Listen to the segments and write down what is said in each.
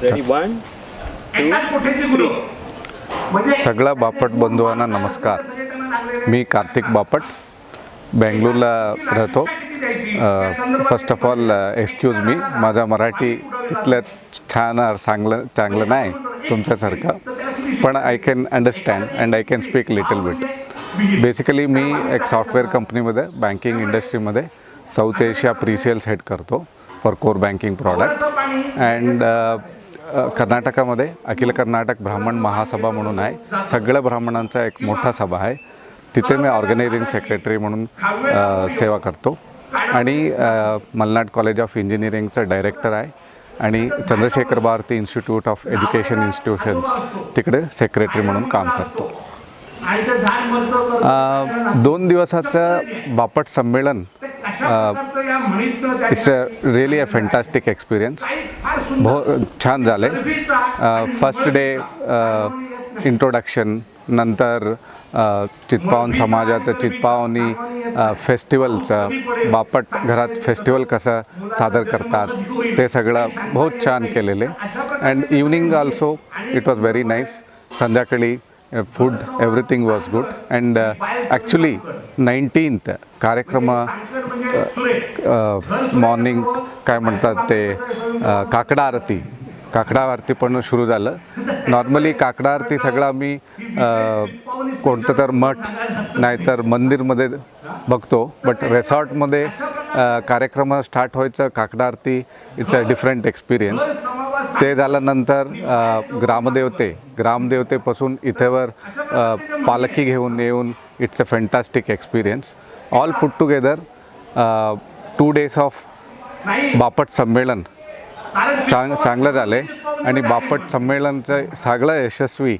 Two, three. सगळ्या बापट बंधुवांना नमस्कार. मी कार्तिक बापट. बेंगलोरला राहतो. First of all excuse me माझा मराठी तिथलं छान चांगलं चांगलं नाही तुमच्यासारखं. पण I can understand and I can speak little bit basically मी एक सॉफ्टवेअर कंपनीमध्ये बँकिंग इंडस्ट्रीमध्ये south Asia pre sales head करतो for core banking product and कर्नाटकामध्ये अखिल कर्नाटक ब्राह्मण महासभा म्हणून आहे. सगळ्या ब्राह्मणांचा एक मोठा सभा आहे. तिथे मी ऑर्गनायझिंग सेक्रेटरी म्हणून सेवा करतो. आणि मलनाड कॉलेज ऑफ इंजिनिअरिंगचा डायरेक्टर आहे. आणि Chandrashekhar Bharati institute of education institutions तिकडे सेक्रेटरी म्हणून काम करतो. दोन दिवसाचं बापट संमेलन it's a really a fantastic experience भो छान झाले. फर्स्ट डे इंट्रोडक्शन नंतर चितपावन समाजाचं चितपावनी फेस्टिवलचं बापट घरात फेस्टिवल कसं सादर करतात ते सगळं बहुत छान केलेले. And evening also it was very nice संध्याकाळी food everything was good and actually nineteenth कार्यक्रम मॉर्निंग काय म्हणतात ते काकडा आरती. काकडा आरती पण सुरू झालं. नॉर्मली काकडा आरती सगळं आम्ही कोणतं तर मठ नाहीतर मंदिरमध्ये बघतो. बट रेसॉर्टमध्ये कार्यक्रम स्टार्ट व्हायचं काकडा आरती इट्स अ डिफरंट एक्सपिरियन्स ते झाल्यानंतर ग्रामदेवते ग्रामदेवतेपासून इथेवर पालखी घेऊन येऊन it's a fantastic experience all put together two days of Bapat संमेलन चांग चांगलं झालं आहे आणि बापट संमेलनचं सगळं यशस्वी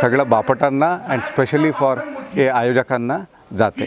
सगळं बापटांना अँड स्पेशली फॉर हे आयोजकांना जाते.